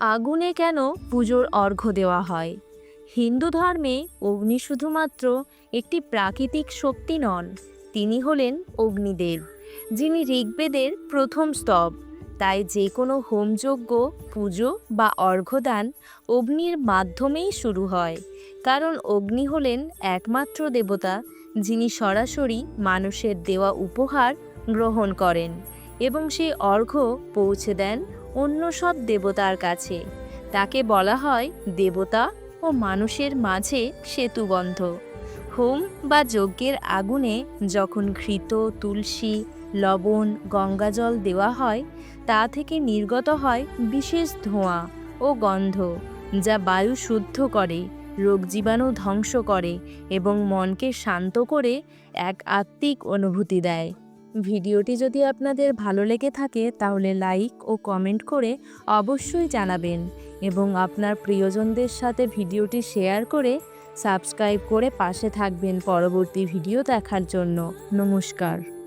আগুনে কেন পুজোর অর্ঘ্য দেওয়া হয়? হিন্দু ধর্মে অগ্নি শুধুমাত্র একটি প্রাকৃতিক শক্তি নন, তিনি হলেন অগ্নিদেব, যিনি ঋগ্বেদের প্রথম স্তব। তাই যে কোনো হোমযজ্ঞ, পুজো বা অর্ঘ্যদান অগ্নির মাধ্যমেই শুরু হয়, কারণ অগ্নি হলেন একমাত্র দেবতা, যিনি সরাসরি মানুষের দেওয়া উপহার গ্রহণ করেন এবং সেই অর্ঘ্য পৌঁছে দেন অন্য সব দেবতার কাছে। তাকে বলা হয় দেবতা ও মানুষের মাঝে সেতুবন্ধ। হোম বা যজ্ঞের আগুনে যখন ঘৃত, তুলসী, লবণ, গঙ্গাজল দেওয়া হয়, তা থেকে নির্গত হয় বিশেষ ধোঁয়া ও গন্ধ, যা বায়ু শুদ্ধ করে, রোগ জীবাণু ধ্বংস করে এবং মনকে শান্ত করে এক আত্মিক অনুভূতি দেয়। ভিডিওটি যদি আপনাদের ভালো লেগে থাকে তাহলে লাইক ও কমেন্ট করে অবশ্যই জানাবেন এবং আপনার প্রিয়জনদের সাথে ভিডিওটি শেয়ার করে সাবস্ক্রাইব করে পাশে থাকবেন পরবর্তী ভিডিও দেখার জন্য। নমস্কার।